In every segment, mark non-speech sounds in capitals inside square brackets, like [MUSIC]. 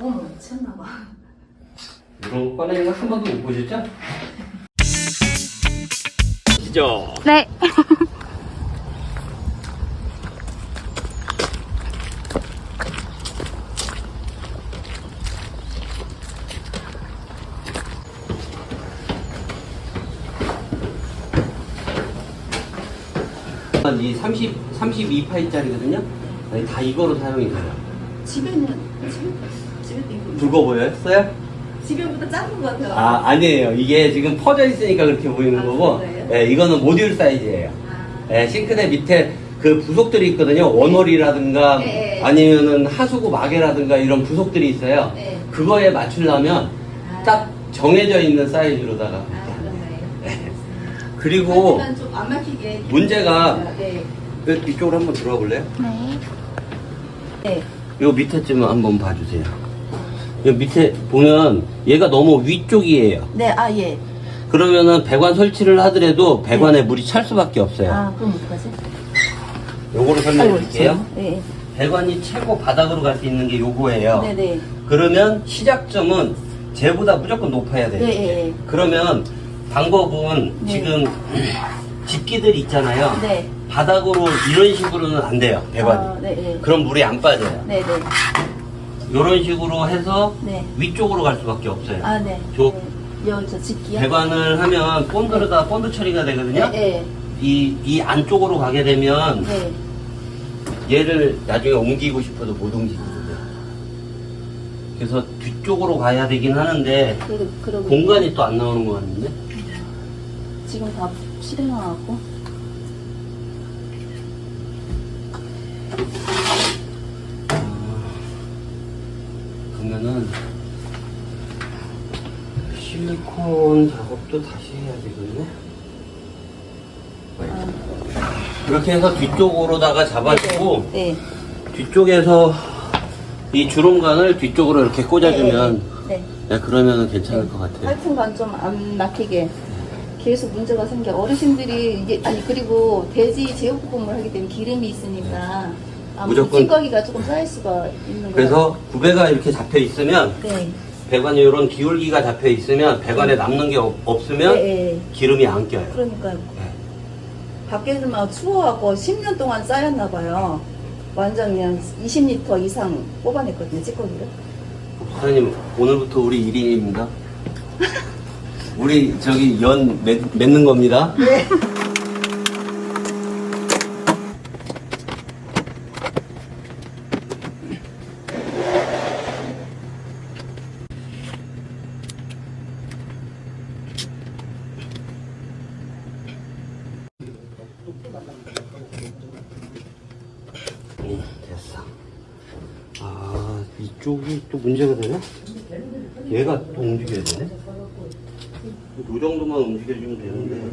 어머 미쳤나봐. 이런 거 꺼내는 거한 번도 못 보셨죠? 시죠. 네. 이 30, 32파이짜리거든요. 다 이거로 사용이 돼요. 집에는 집에 굵어 보였어요? 집에보다 작은 것 같아요. 아, 아니에요. 이게 지금 퍼져 있으니까 그렇게 보이는 아, 거고, 그래요? 예, 이거는 모듈 사이즈예요. 아. 예, 싱크대 밑에 그 부속들이 있거든요. 원월이라든가 네. 아니면은 하수구 마개라든가 이런 부속들이 있어요. 네. 그거에 맞추려면 아. 딱 정해져 있는 사이즈로다가. 아 그런. 그리고 하지만 좀안 막히게. 문제가 네. 그 이쪽으로 한번 들어와 볼래요? 네. 네. 요 밑에 쯤 한번 봐주세요. 요 밑에 보면 얘가 너무 위쪽이에요. 네, 아 예. 그러면은 배관 설치를 하더라도 배관에 물이 찰 수밖에 없어요. 아 그럼 어떡하지? 요거를 설명해 드릴게요. 네. 배관이 최고 바닥으로 갈 수 있는 게 요거예요. 네 네. 그러면 시작점은 쟤보다 무조건 높아야 돼요. 네, 네, 네. 그러면 방법은 네. 지금 [CLEARS THROAT] 집기들 있잖아요. 네. 바닥으로 이런 식으로는 안 돼요. 배관이. 아, 네, 네. 그럼 물이 안 빠져요. 네, 네. 이런 식으로 해서 네. 위쪽으로 갈 수밖에 없어요. 아, 네. 저- 네. 여기서 집기요? 배관을 하면 본드르다 본드 처리가 되거든요. 네, 이, 이 안쪽으로 가게 되면 네. 네. 얘를 나중에 옮기고 싶어도 못 옮기거든요. 그래서 뒤쪽으로 가야 되긴 하는데 그, 그러고 공간이 또 안 나오는 것 같은데? 지금 다 실행하고 그러면은 실리 콘 작업도 다시 해야 되겠네. 이렇게 해서 뒤쪽으로다가 잡아주고 네. 뒤쪽에서 이 주름관을 뒤쪽으로 이렇게 꽂아주면 네. 네, 그러면은 괜찮을 것 같아요. 하여튼간 좀안 막히게 계속 문제가 생겨 어르신들이 이게 아니 그리고 돼지 제육볶음을 하기 때문에 기름이 있으니까 아무래도 무조건- 찌꺼기가 조금 쌓일 수가 있는 거예요. 그래서 구배가 이렇게 잡혀 있으면 네. 배관에 이런 기울기가 잡혀 있으면 배관에 남는 게 없- 없으면 네, 네. 기름이 안 껴요. 그러니까요. 네. 밖에서 막 추워갖고 10년 동안 쌓였나 봐요. 완전 그냥 20리터 이상 뽑아냈거든요, 찌꺼기를. 사장님 오늘부터 우리 1인입니다. 우리 저기 연 맺, 맺는 겁니다. 네. 이쪽이 또 문제가 되네? 얘가 또 움직여야 되네? 이 정도만 움직여주면 되는데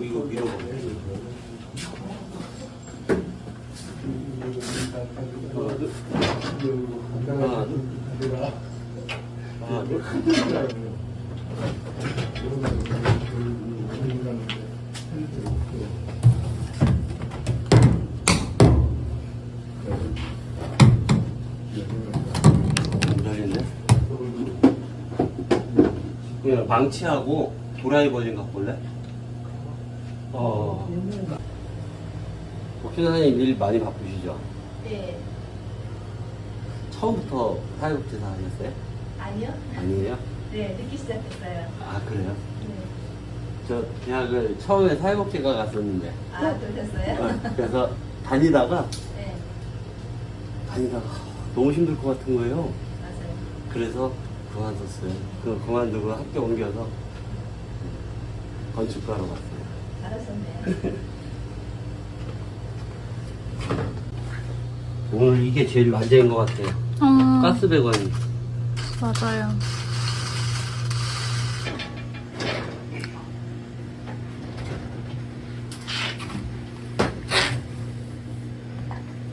이거 밀어봐 하나 둘 하나 둘 하나 둘 잘했네. 그냥 망치하고 드라이버 좀 갖고 올래? 어. 옥준 선생님 일 많이 바쁘시죠? 네. 처음부터 사회복지사 하셨어요? 아니요? 아니에요? 네, 늦기 시작했어요. 아, 그래요? 네. 저 대학을 처음에 사회복지과 갔었는데. 아, 그러셨어요? 어, 그래서 다니다가, 네, 다니다가 너무 힘들 것 같은 거예요. 맞아요. 그래서 그만뒀어요. 그 그만두고 학교 옮겨서 건축가로 갔어요. 잘하셨네요. 오늘 이게 제일 완전인 것 같아요. 음, 가스 배관이. 맞아요.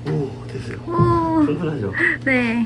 오, 됐어요. 오, 충분하죠? 네.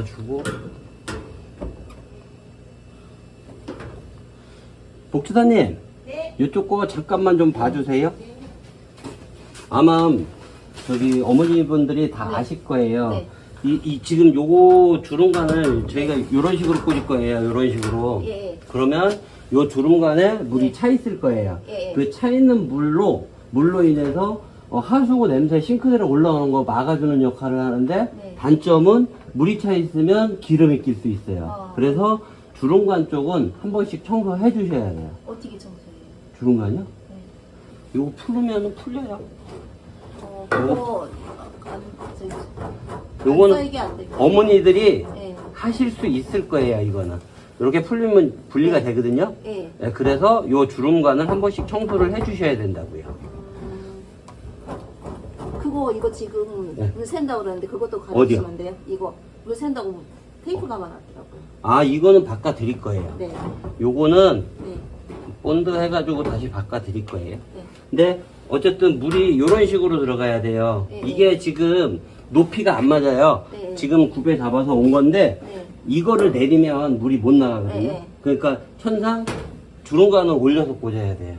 갈아주고 복지사님 네. 이쪽 거 잠깐만 좀 봐주세요 아마 저기 어머니분들이 다 네. 아실 거예요 네. 이, 이 지금 요거 주름관을 저희가 이런 식으로 꽂을 거예요 이런 식으로 예. 그러면 요 주름관에 물이 네. 차 있을 거예요. 예. 그차 있는 물로 물로 인해서 어, 하수구 냄새 싱크대로 올라오는 거 막아주는 역할을 하는데 네. 단점은 물이 차 있으면 기름이 낄 수 있어요. 어. 그래서 주름관 쪽은 한 번씩 청소해 주셔야 돼요. 어떻게 청소해요? 주름관이요? 네. 이거 풀으면 풀려요. 어, 그거 안 저기 요거는 안 써이게 안. 어머니들이 예. 하실 수 있을 거예요. 이거는 이렇게 풀리면 분리가 네. 되거든요. 예. 네, 그래서 요 주름관을 한 번씩 청소를 해 주셔야 된다고요. 음, 그거 이거 지금 네. 물 샌다고 그러는데 그것도 어디요? 가르치면 돼요? 이거 물 샌다고 테이프 감아놨더라고요. 아 이거는 바꿔 드릴 거예요. 네. 요거는 네. 본드 해가지고 다시 바꿔 드릴 거예요. 네. 근데 어쨌든 물이 이런 식으로 들어가야 돼요. 네. 이게 지금 높이가 안 맞아요. 네. 지금 굽에 잡아서 온 건데 네. 이거를 내리면 물이 못 나가거든요. 네. 그러니까 천상 주름관을 올려서 꽂아야 돼요.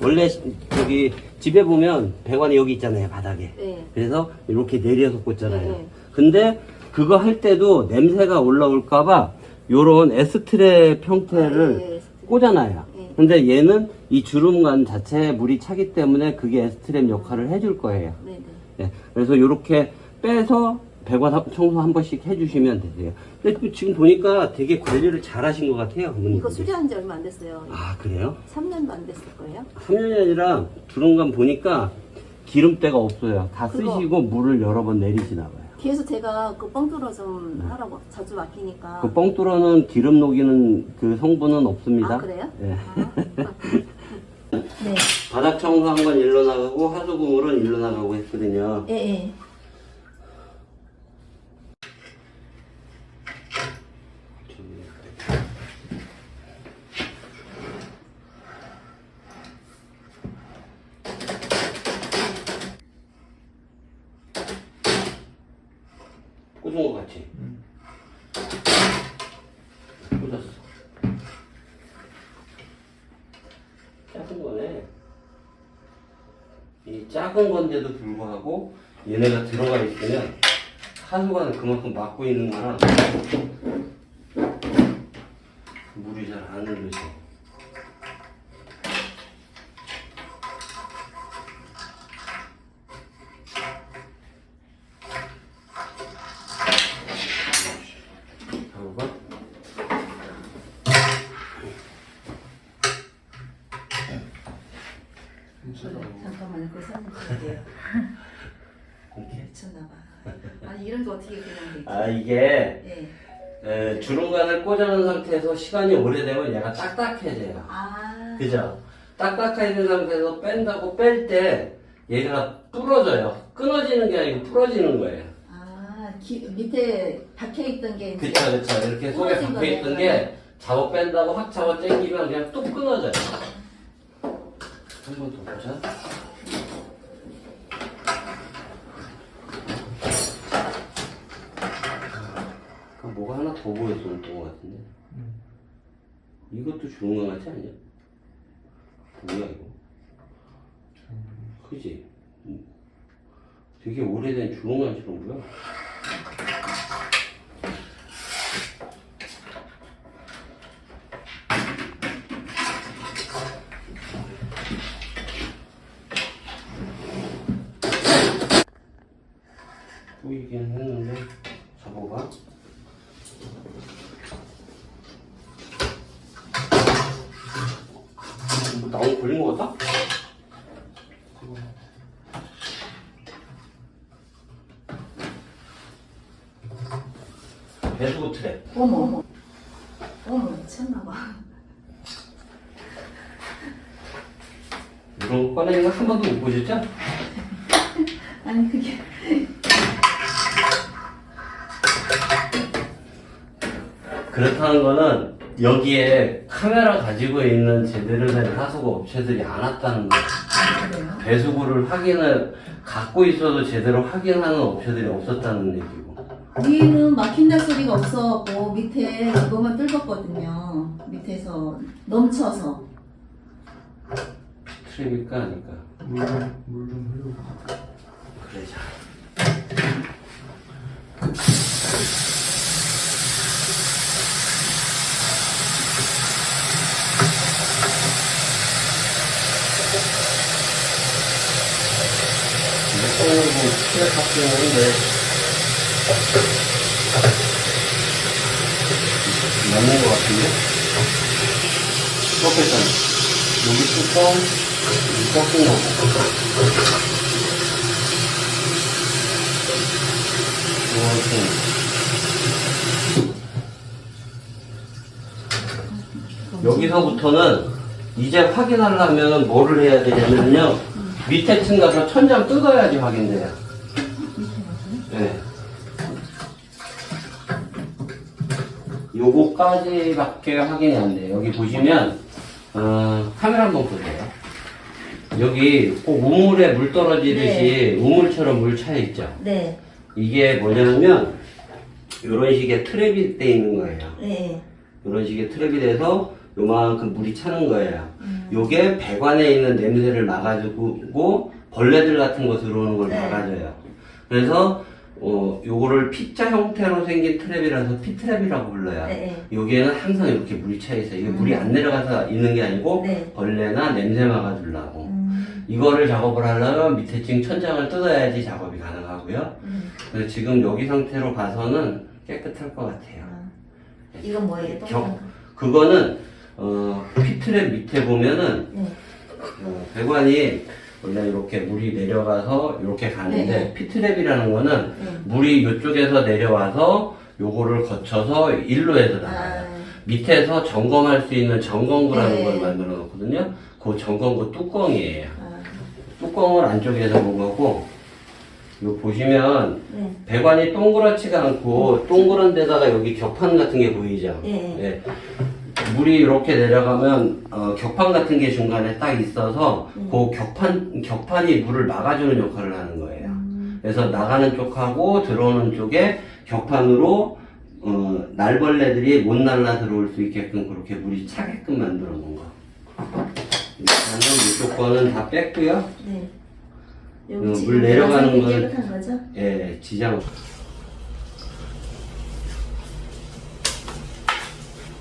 음, 원래 시- 저기 집에 보면 배관이 여기 있잖아요 바닥에. 네. 그래서 이렇게 내려서 꽂잖아요. 네. 근데 그거 할 때도 냄새가 올라올까봐 요런 에스트랩 형태를 네. 꽂아놔요. 네. 근데 얘는 이 주름관 자체에 물이 차기 때문에 그게 에스트랩 역할을 해줄 거예요. 네. 네. 네. 그래서 이렇게 빼서 배관 한- 청소 한 번씩 해주시면 되세요. 근데 또 지금 보니까 되게 관리를 잘 하신 것 같아요. 어머니. 이거 수리한 지 얼마 안 됐어요. 아, 그래요? 3년도 안 됐을 거예요. 3년이 아니라 주름관 보니까 기름때가 없어요. 다 그거- 쓰시고 물을 여러 번 내리시나 봐요. 계속 제가 그 뻥뚫어 좀 하라고 자주 맡기니까. 그 뻥뚫어는 기름 녹이는 그 성분은 없습니다. 아, 그래요? 네. 아. [LAUGHS] 네. 바닥 청소한 건 일로 나가고 하수구물은 일로 나가고 했거든요. 예, 예. 꽂은 거 같지? 꽂았어. 작은 거네. 이 작은 건데도 불구하고 얘네가 들어가 있으면 하수관을 그만큼 막고 있는 거라 물이 잘안 흐르죠. 봐봐. 잠깐만요. 그 사진 찍을게요. 이렇게. 미쳤나봐. 아니, 이런 게 어떻게 그냥 되지? 아 이게 예. 에, 주름관을 꽂아놓은 상태에서 시간이 오래되면 얘가 딱딱해져요. 아. 그죠? 딱딱해진 상태에서 뺀다고 뺄 때 얘가 부러져요. 끊어지는 게 아니고 부러지는 거예요. 아, 기, 밑에 박혀있던 게 이제. 그쵸, 그쵸. 이렇게 속에 박혀있던 거네요. 게 잡아 뺀다고 확 잡아 당기면 그냥 뚝 끊어져요. 한 번 더 보자. 뭐가 하나 더 보였었던 것 같은데. 이것도 주름강 같지 않냐? 뭐야 이거? 그지? 음. 되게 오래된 주름강처럼 보여. 보이긴 했는데 잡아봐. 뭐 나온 걸린 거 같다? 배수구 트랩. 어머 어머 어머 미쳤나봐 이런 거 꺼내는 거한 번도 못 보셨죠? [LAUGHS] 아니 그게 그렇다는 거는 여기에 카메라 가지고 있는 제대로 된 하수구 업체들이 안 왔다는 거예요. 그래요? 배수구를 확인을 갖고 있어도 제대로 확인하는 업체들이 없었다는 얘기고. 위에는 막힌다 소리가 없어갖고 밑에 이거만 뚫었거든요. 밑에서 넘쳐서. 트랩일까 아닐까? 물좀 흘리고 그래 자. 이거 뭐 트랩 같긴 한데 맞는 것 같은데? 꺾였잖아. 여기 뚜껑, 여기 꺾인 거고. 여기서부터는 이제 확인하려면 뭐를 해야 되냐면요. 밑에 층 가서 천장 뜯어야지 확인돼요. 네. 요거까지밖에 확인이 안 돼요. 여기 보시면, 어, 카메라 한번 보세요. 여기 꼭 우물에 물 떨어지듯이 우물처럼 물 차 있죠. 네 이게 뭐냐면, 이런 식의 트랩이 돼 있는 거예요. 네. 이런 식의 트랩이 돼서 요만큼 물이 차는 거예요. 음. 요게 배관에 있는 냄새를 막아주고 벌레들 같은 거 들어오는 걸 네. 막아줘요. 그래서 어 요거를 P자 형태로 생긴 트랩이라서 P트랩이라고 불러요. 네. 여기에는 항상 이렇게 물이 차 있어요. 이게 물이 안 내려가서 있는 게 아니고 네. 벌레나 냄새 막아주려고. 음. 이거를 작업을 하려면 밑에 층 천장을 뜯어야지 작업이 가능하고요. 음. 그래서 지금 여기 상태로 봐서는 깨끗할 것 같아요. 아. 이건 뭐예요? 겨- 거? 그거는 어, 피트랩 밑에 보면은 네. 어, 배관이 원래 이렇게 물이 내려가서 이렇게 가는데 네. 피트랩이라는 거는 네. 물이 이쪽에서 내려와서 요거를 거쳐서 일로에서 나가요. 아. 밑에서 점검할 수 있는 점검구라는 네. 걸 만들어 놓거든요. 그 점검구 뚜껑이에요. 아. 뚜껑을 안쪽에서 본 거고, 요 보시면 네. 배관이 동그랗지가 않고 동그란 데다가 여기 격판 같은 게 보이죠? 예. 예. 물이 이렇게 내려가면 어, 격판 같은 게 중간에 딱 있어서 음. 그 격판 격판이 물을 막아주는 역할을 하는 거예요. 음. 그래서 나가는 쪽하고 들어오는 쪽에 격판으로 어, 날벌레들이 못 날라 들어올 수 있게끔 그렇게 물이 차게끔 만들어 놓은 거. 일단은 이쪽 거는 다 뺐고요. 네. 어, 물 내려가는 건- 거죠? 예, 지장.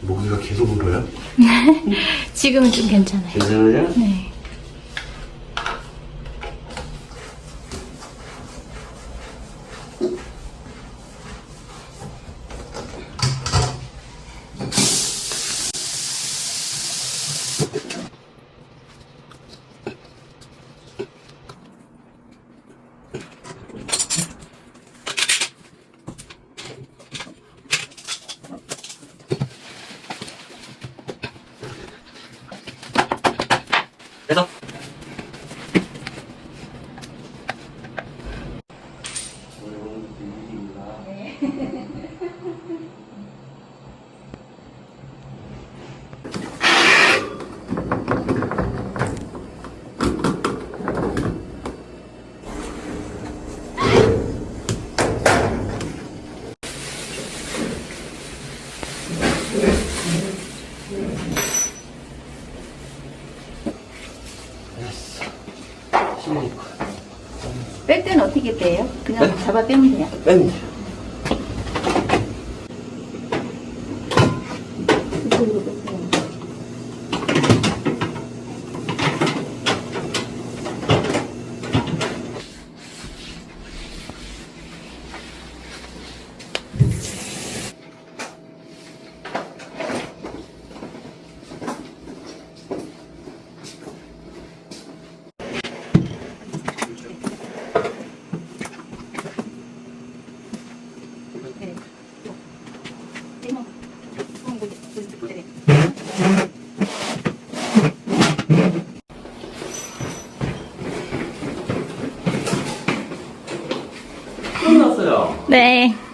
모기가 계속 울어요? [LAUGHS] 지금은 좀 괜찮아요. 괜찮으냐? 네. 뺄 때는 어떻게 빼요? 그냥 네? 잡아 빼면 돼요. 돼요. 이쪽으로 빼세요. 네. 떼면 떼면 뭐 이제 네. 끝났어요. 네.